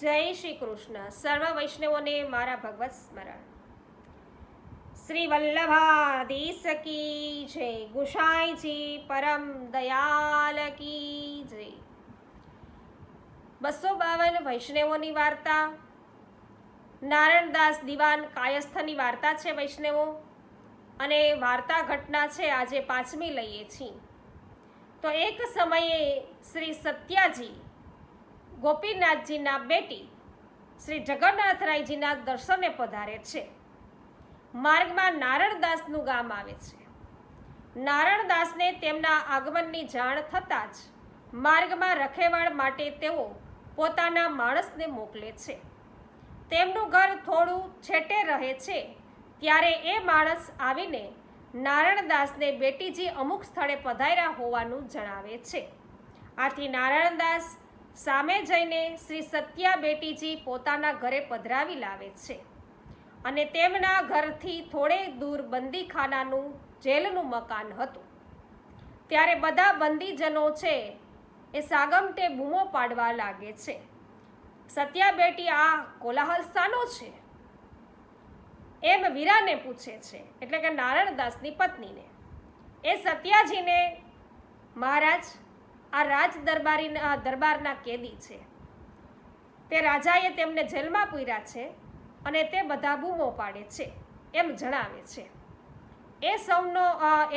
જય શ્રી કૃષ્ણ. સર્વ વૈષ્ણવોને મારા ભગવત સ્મરણ. શ્રી વલ્લભાધીશ કી જય, ગુસાઈજી પરમ દયાલ કી જય. બસો બાવન વૈષ્ણવોની વાર્તા. નારાયણદાસ દિવાન કાયસ્થની વાર્તા છે વૈષ્ણવો. અને વાર્તા ઘટના છે આજે પાંચમી લઈએ છીએ. તો એક સમયે શ્રી સત્યાજી ગોપીનાથજીના બેટી શ્રી જગન્નાથરાયજીના દર્શને પધારે છે. માર્ગમાં નારણદાસનું ગામ આવે છે. નારણદાસને તેમના આગમનની જાણ થતાં જ માર્ગમાં રખેવાળ માટે તેઓ પોતાના માણસને મોકલે છે. તેમનું ઘર થોડું છેટે રહે છે, ત્યારે એ માણસ આવીને નારાયણદાસને બેટીજી અમુક સ્થળે પધાર્યા હોવાનું જણાવે છે. આથી નારાયણદાસ સામે જઈને શ્રી સત્યા બેટીજી પોતાના ઘરે પધરાવી લાવે છે. અને તેમના ઘરથી થોડે દૂર બંદીખાનાનું, જેલનું મકાન હતું. ત્યારે બધા બંદીજનો છે એ સાગમટે બૂમો પાડવા લાગે છે. સત્યા બેટી, આ કોલાહલ સાનો છે? એમ વીરાને પૂછે છે, એટલે કે નારાયણદાસની પત્નીને. એ સત્યાજીને, મહારાજ આ રાજ દરબારીના દરબારના કેદી છે. તે રાજાએ તેમને જેલમાં પૂર્યા છે અને તે બધા બૂમો પાડે છે એમ જણાવે છે. એ સૌનો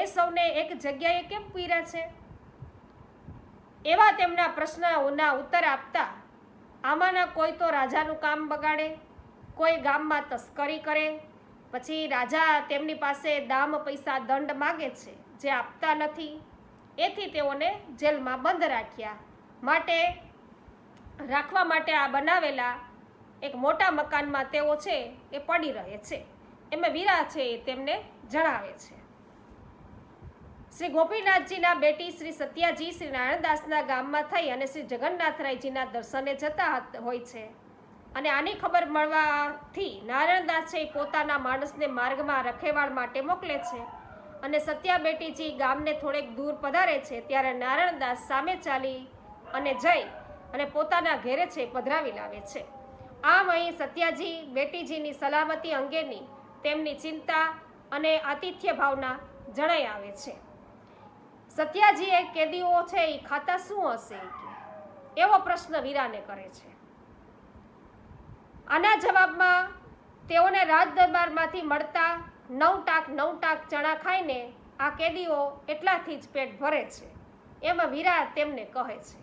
એ સૌને એક જગ્યાએ કેમ પૂર્યા છે? એવા તેમના પ્રશ્નોના ઉત્તર આપતા આમાંના કોઈ તો રાજાનું કામ બગાડે, કોઈ ગામમાં તસ્કરી કરે, પછી રાજા તેમની પાસે દામ પૈસા દંડ માગે છે જે આપતા નથી. એથી તેઓને જેલમાં બંધ રાખ્યા. માટે રાખવા માટે આ બનાવેલા એક મોટા મકાનમાં તેઓ છે એ પડી રહે છે. એમાં વીરા છે એ તેમને જણાવે છે. શ્રી ગોપીનાથજીના બેટી શ્રી સત્યાજી શ્રી નારાયણદાસના ગામમાં થઈ અને શ્રી જગન્નાથરાયજીના દર્શને જતા હોય છે. અને આની ખબર મળવાથી નારાયણદાસ છે એ પોતાના માણસને માર્ગમાં રખેવાળ માટે મોકલે છે. અને સત્યા બેટીજી ગામને થોડેક દૂર પધારે છે ત્યારે નારાયણદાસ સામે ચાલી અને જઈ અને પોતાના ઘેરે છે પધરાવી લાવે છે. આમ અહીં સત્યાજી બેટીજીની સલામતી અંગેની તેમની ચિંતા અને આતિથ્ય ભાવના જણાઈ આવે છે. સત્યાજીએ કેદીઓ છે એ ખાતા શું હશે એવો પ્રશ્ન વીરાને કરે છે. આના જવાબમાં તેઓને રાજ દરબારમાંથી મળતા નવ ટાક નવ ટાક ચણા ખાઈને આ કેદીઓ એટલાથી જ પેટ ભરે છે. એમાં વીરા તેમને કહે છે.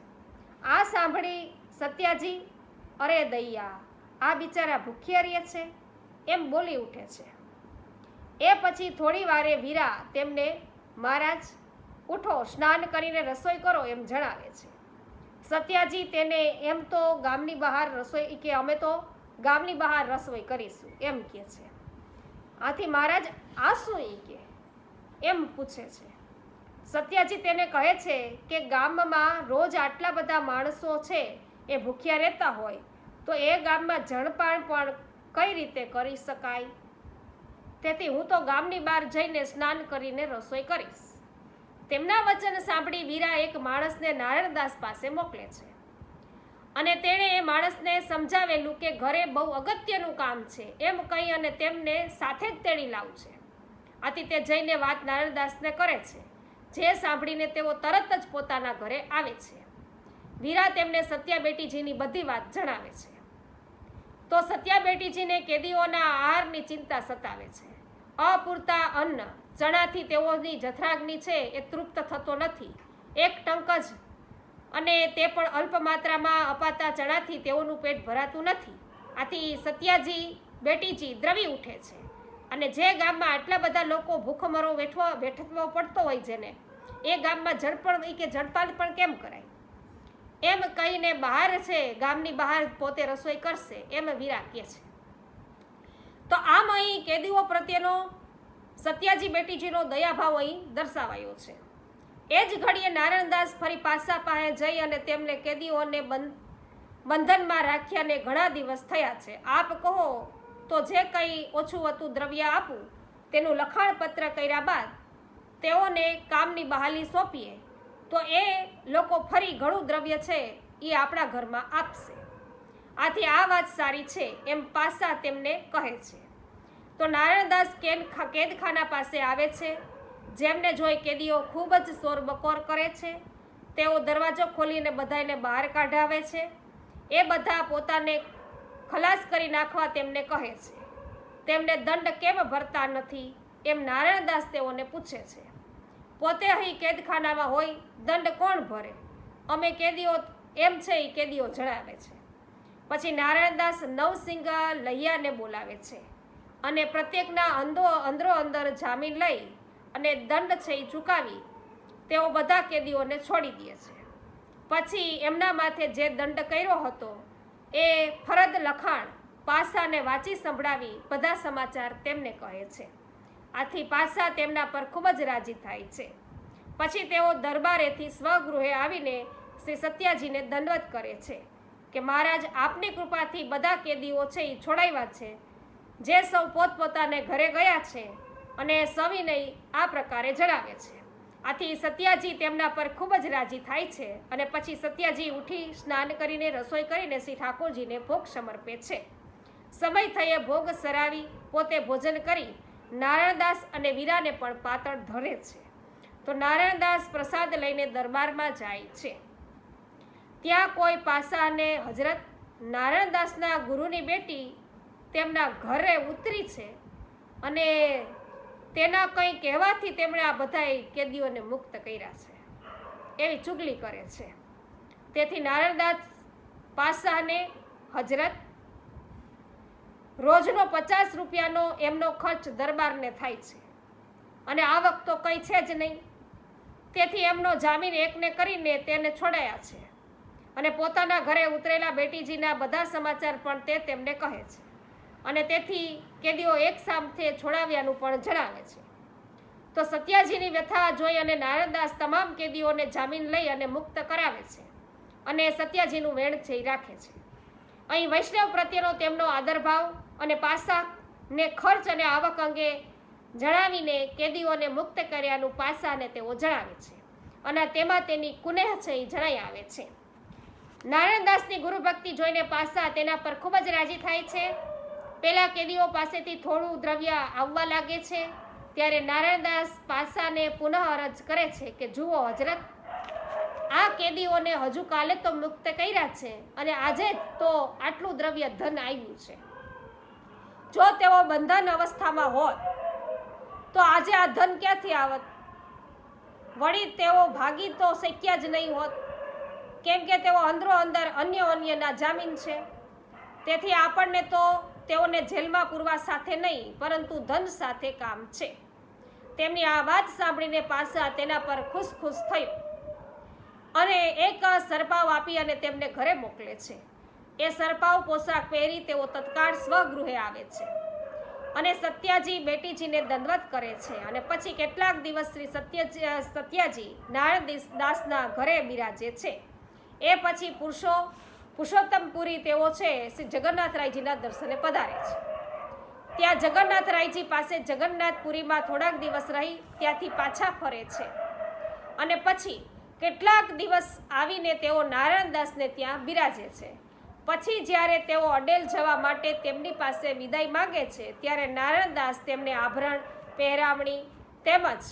આ સાંભળી સત્યાજી, અરે દૈયા, આ બિચારા ભૂખ્યા રહે છે. એમ બોલી ઉઠે છે. એ પછી થોડી વારે વીરા તેમને, મહારાજ, ઉઠો, સ્નાન કરીને રસોઈ કરો, એમ જણાવે છે. સત્યાજી તેને એમ તો ગામની બહાર રસોઈ, કે અમે તો ગામની બહાર રસોઈ કરીશું, એમ કહે છે. આથી મહારાજ આ શું ઈ કે, એમ પૂછે છે. સત્યાજી તેને કહે છે કે ગામમાં રોજ આટલા બધા માણસો છે, એ ભૂખ્યા રહેતા હોય, તો એ ગામમાં જણપાણ પણ કઈ રીતે કરી શકાય? તેથી હું તો ગામની બહાર જઈને સ્નાન કરીને રસોઈ કરીશ. તેમના વચન સાંભળી વીરા એક માણસને નારાયણદાસ પાસે મોકલે છે. અને તેણે એ માણસને સમજાવેલું કે ઘરે બહુ અગત્યનું કામ છે. એમ કહી અને તેમને સાથે જ તેડી લાવું છે આથી તે જઈને વાત નારાયણદાસને કરે છે. જે સાંભળીને તેઓ તરત જ પોતાના ઘરે આવે છે. વીરા તેમને સત્યા બેટીજીની બધી વાત જણાવે છે. તો સત્યા બેટીજીને કેદીઓના આહારની ચિંતા સતાવે છે. અપૂરતા અન્ન, ચણાથી તેઓની જઠરાગ્નિ છે એ તૃપ્ત થતો નથી. એક ટંક જ અને તે પણ અલ્પ માત્રામાં અપાતા ચણાથી તેઓનું પેટ ભરાતું નથી. આથી સત્યાજી, બેટીજી દ્રવી ઉઠે છે. અને જે ગામમાં આટલા બધા લોકો ભૂખમરો વેઠવો વેઠવો પડતો હોય જેને, એ ગામમાં જળપણ કે જળપાલ પણ કેમ કરાય? એમ કહીને બહાર છે, ગામની બહાર પોતે રસોઈ કરશે, એમ વીરા કહે છે. તો આમ અહીં કેદીઓ પ્રત્યેનો સત્યાજી, બેટીજીનો દયાભાવ અહીં દર્શાવાયો છે. એ જ ઘડીએ નારાયણદાસ ફરી પાસા પાસે જઈ અને તેમને કેદીઓને બંધ, બંધનમાં રાખ્યાને ઘણા દિવસ થયા છે. આપ કહો, તો જે કંઈ ઓછું હતું દ્રવ્ય આપું, તેનું લખાણ પત્ર કર્યા બાદ તેઓને કામની બહાલી સોંપીએ, તો એ લોકો ફરી ઘણું દ્રવ્ય છે એ આપણા ઘરમાં આપશે. આથી આ વાત સારી છે, એમ પાસા તેમને કહે છે. તો નારાયણદાસ કેદ કેદખાના પાસે આવે છે? જેમને જોઈ કેદીઓ ખૂબ જ શોરબકોર કરે છે, તેઓ દરવાજો ખોલીને બધાને બહાર કાઢાવે છે. એ બધા પોતાને ખલાસ કરી નાખવા તેમને કહે છે. તેમને દંડ કેમ ભરતા નથી એમ નારાયણદાસ તેઓને પૂછે છે. પોતે અહીં કેદખાનામાં હોય, દંડ કોણ ભરે? અમે કેદીઓ એમ છે એ કેદીઓ જણાવે છે. પછી નારાયણદાસ નવસિંગા લહિયાને બોલાવે છે અને પ્રત્યેકના અંદો અંદરો અંદર જામીન લઈ અને દંડ છે એ ચૂકાવી, તેઓ બધા કેદીઓને છોડી દે છે. પછી એમના માથે જે દંડ કર્યો હતો, એ ફરદ લખાણ પાસાને વાંચી સંભળાવી બધા સમાચાર તેમને કહે છે. આથી પાસા તેમના પર ખૂબ જ રાજી થાય છે. પછી તેઓ દરબારેથી સ્વગૃહે આવીને શ્રી સત્યાજીને દંડવત કરે છે કે મહારાજ આપની કૃપાથી બધા કેદીઓ છે એ છોડાવ્યા છે. જે સૌ પોતપોતાને ઘરે ગયા છે અને સવિનય આ પ્રકારે જણાવે છે. આથી સત્યાજી તેમના પર ખૂબ જ રાજી થાય છે અને પછી સત્યાજી ઉઠી સ્નાન કરીને રસોઈ કરીને શ્રી ઠાકોરજીને ભોગ સમર્પે છે. સમય થયે ભોગ સરાવી પોતે ભોજન કરી નારાયણદાસ અને વીરાને પણ પાતળ ધરે છે. તો નારાયણદાસ પ્રસાદ લઈને દરબારમાં જાય છે. ત્યાં કોઈ પાસા અને હજરત નારાયણદાસના ગુરુની બેટી તેમના ઘરે ઉતરી છે અને તેના કંઈ કહેવાથી તેમણે આ બધા કેદીઓને મુક્ત કર્યા છે. એવી ચુગલી કરે છે. તેથી નારાયણદાસ પાસાને હજરત રોજનો પચાસ રૂપિયાનો એમનો ખર્ચ દરબારને થાય છે. અને આવક તો કંઈ છે જ નહીં. તેથી એમનો જામીન એકને કરીને તેને છોડાયા છે. અને પોતાના ઘરે ઉતરેલા બેટીજીના બધા સમાચાર પણ તે તેમને કહે છે. અને તેથી કેદીઓ એક સામથે છોડાવ્યાનું પણ જણાવે છે. તો સત્યાજીની વ્યથા જોઈ અને નારણદાસ તમામ કેદીઓને જામીન લઈ અને મુક્ત કરાવે છે અને સત્યાજીનું વેણ એ રાખે છે. અહીં વૈષ્ણવ પ્રત્યેનો તેમનો આદરભાવ અને પાસાને ખર્ચ અને આવક અંગે જણાવીને કેદીઓને મુક્ત કર્યાનું પાસાને તેઓ જણાવે છે અને તેમાં તેની કુનેહ છે એ જણાઈ આવે છે. નારાયણદાસની ગુરુભક્તિ જોઈને પાસા તેના પર ખૂબ જ રાજી થાય છે પેલા કેદીઓ પાસેથી થોડું દ્રવ્ય આવવા લાગે છે, ત્યારે નારાયણદાસ પાસાને પુનઃ અરજ કરે છે કે જુઓ હજરત આ કેદીઓને હજુ કાલે તો મુક્ત કર્યા છે અને આજે તો આટલું દ્રવ્ય ધન આવ્યું છે. જો તેઓ બંધન અવસ્થામાં હોત, તો આજે આ ધન ક્યાંથી આવત? વળી તેઓ ભાગી તો શક્યા જ નહીં હોત, કેમ કે તેઓ અંદરો અંદર અન્ય અન્યના જામીન છે. તેથી આપણને તો તેઓને જેલમાં પૂરવા સાથે નહીં, પરંતુ ધન સાથે કામ છે. તેમની આ વાત સાંભળીને પાસા તેના પર ખુશ ખુશ થયો. અને એક સરપાવ આપી અને તેમને ઘરે મોકલે છે. એ સરપાવ પોશાક પહેરી તેઓ તત્કાળ સ્વગૃહે આવે છે. અને સત્યાજી બેટીજીને દંડવત કરે છે અને પછી કેટલાક દિવસ શ્રી સત્ય સત્યાજી નારાયણ દાસના ઘરે બિરાજે છે. એ પછી પુરુષો પુરુષોત્તમપુરી તેઓ છે, શ્રી જગન્નાથરાયજીના દર્શને પધારે છે. ત્યાં જગન્નાથરાયજી પાસે જગન્નાથપુરીમાં થોડાક દિવસ રહી, ત્યાંથી પાછા ફરે છે. અને પછી કેટલાક દિવસ આવીને તેઓ નારાયણદાસને ત્યાં બિરાજે છે. પછી જ્યારે તેઓ અડેલ જવા માટે તેમની પાસે વિદાય માગે છે, ત્યારે નારાયણદાસ તેમને આભરણ, પહેરામણી તેમજ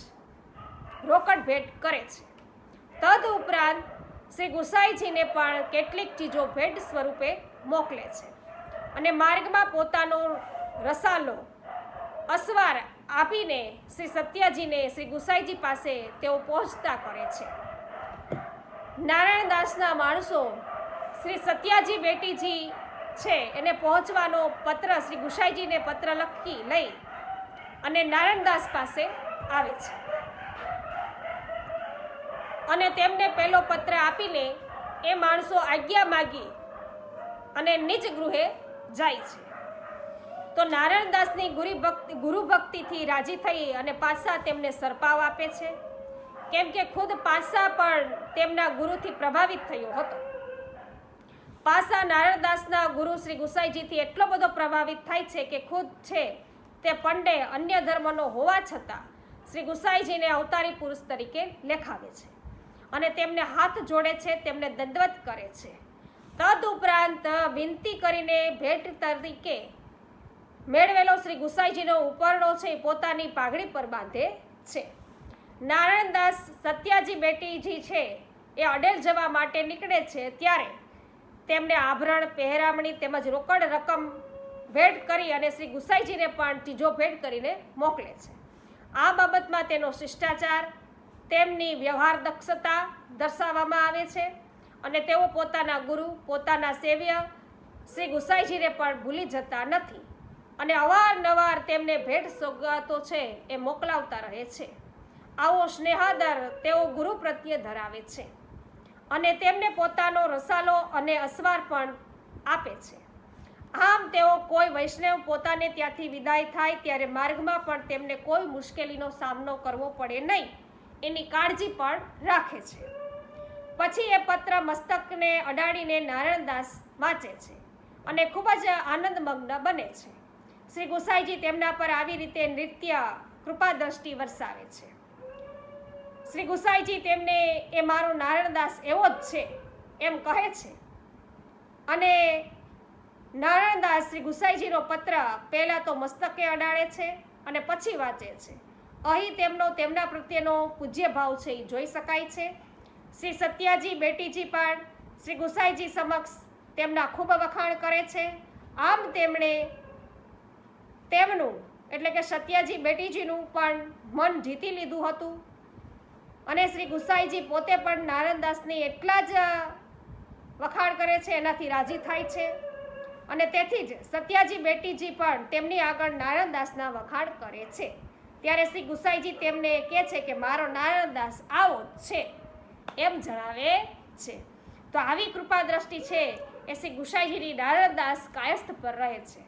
રોકડ ભેટ કરે છે. તદ ઉપરાંત શ્રી ગુસાઈજીને પણ કેટલીક ચીજો ભેટ સ્વરૂપે મોકલે છે. અને માર્ગમાં પોતાનો રસાલો અસવાર આપીને શ્રી સત્યાજીને શ્રી ગુસાઈજી પાસે તેઓ પહોંચતા કરે છે. નારાયણદાસના માણસો શ્રી સત્યાજી બેટીજી છે એને પહોંચવાનો પત્ર શ્રી ગુસાઈજીને પત્ર લખી લઈ અને નારાયણદાસ પાસે આવે છે. અને તેમને પહેલો પત્ર આપીને એ માણસો આજ્ઞા માગી અને નિજ ગૃહે જાય છે. તો નારાયણદાસની ગુરુ ભક્તિ, ગુરુ ભક્તિથી રાજી થઈ અને પાસા તેમને સરપાવ આપે છે. કેમ કે ખુદ પાસા પણ તેમના ગુરુથી પ્રભાવિત થયો હતો. પાસા નારાયણદાસના ગુરુ શ્રી ગુસાઈજીથી એટલો બધો પ્રભાવિત થાય છે કે ખુદ છે તે પંડે અન્ય ધર્મનો હોવા છતાં શ્રી ગુસાઈજીને અવતારી પુરુષ તરીકે લેખાવે છે. અને તેમને હાથ જોડે છે, તેમને દંડવત કરે છે. તદુપરાંત વિનંતી કરીને ભેટ તરીકે મેળવેલો શ્રી ગુસાઈજીનો ઉપરણો છે, એ પોતાની પાઘડી પર બાંધે છે. નારાયણદાસ સત્યાજી બેટીજી છે, એ અડેલ જવા માટે નીકળે છે ત્યારે તેમને આભરણ, પહેરામણી તેમજ રોકડ રકમ ભેટ કરી અને શ્રી ગુસાઈજીને પણ ત્રીજો ભેટ કરીને મોકલે છે. આ બાબતમાં તેનો શિષ્ટાચાર તેમની વ્યવહાર દક્ષતા દર્શાવવામાં આવે છે અને તેઓ પોતાના ગુરુ, પોતાના સેવ્ય શ્રી ગુસાઈજીને પણ ભૂલી જતા નથી અને અવારનવાર તેમને ભેટ સોગાતો છે એ મોકલાવતા રહે છે. આવો સ્નેહાદર તેઓ ગુરુ પ્રત્યે ધરાવે છે અને તેમને પોતાનો રસાલો અને અસવાર પણ આપે છે. આમ તેઓ કોઈ વૈષ્ણવ પોતાને ત્યાંથી વિદાય થાય ત્યારે માર્ગમાં પણ તેમને કોઈ મુશ્કેલીનો સામનો કરવો પડે નહીં. એની કાળજી પણ રાખે છે. પછી એ પત્ર મસ્તકને અડાડીને નારાયણદાસ વાંચે છે અને ખૂબ જ આનંદમગ્ન બને છે. શ્રી ગુસાઈજી તેમના પર આવી રીતે નૃત્ય કૃપા દ્રષ્ટિ વરસાવે છે. શ્રી ગુસાઈજી તેમને, એ મારો નારાયણદાસ એવો જ છે એમ કહે છે. અને નારાયણદાસ શ્રી ગુસાઈજીનો પત્ર પહેલાં તો મસ્તકે અડાડે છે અને પછી વાંચે છે. અહીં તેમનો, તેમના પ્રત્યેનો પૂજ્ય ભાવ છે એ જોઈ શકાય છે. શ્રી સત્યાજી બેટીજી પણ શ્રી ગુસાઈજી સમક્ષ તેમના ખૂબ વખાણ કરે છે. આમ તેમણે તેમનું, એટલે કે સત્યાજી બેટીજીનું પણ મન જીતી લીધું હતું. અને શ્રી ગુસાઈજી પોતે પણ નારાયણદાસની એટલા જ વખાણ કરે છે, એનાથી રાજી થાય છે. અને તેથી જ સત્યાજી બેટીજી પણ તેમની આગળ નારાયણદાસના વખાણ કરે છે. ત્યારે શ્રી ગુસાઈજી તેમને કહે છે કે મારો નારાયણદાસ આવો છે, એમ જણાવે છે. તો આવી કૃપા દ્રષ્ટિ છે એ શ્રી ગુસાઈજીની નારાયણદાસ કાયસ્થ પર રહે છે.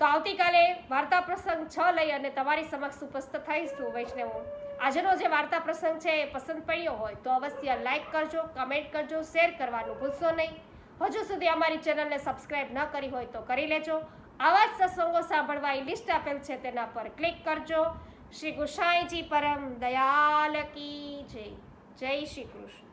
તો આવતીકાલે વાર્તા પ્રસંગ છ લઈ અને તમારી સમક્ષ ઉપસ્થિત થઈશું વૈષ્ણવો. આજનો જે વાર્તા પ્રસંગ છે એ પસંદ પડ્યો હોય તો અવશ્ય લાઈક કરજો, કમેન્ટ કરજો, શેર કરવાનું ભૂલશો નહીં. હજુ સુધી અમારી ચેનલને સબસ્ક્રાઇબ ન કરી હોય તો કરી લેજો. આવા જ સત્સંગો સાંભળવા એ લિસ્ટ આપેલ છે તેના પર ક્લિક કરજો. શ્રી ગુસાઈજી પરમ દયાલ કી જય. જય શ્રી કૃષ્ણ.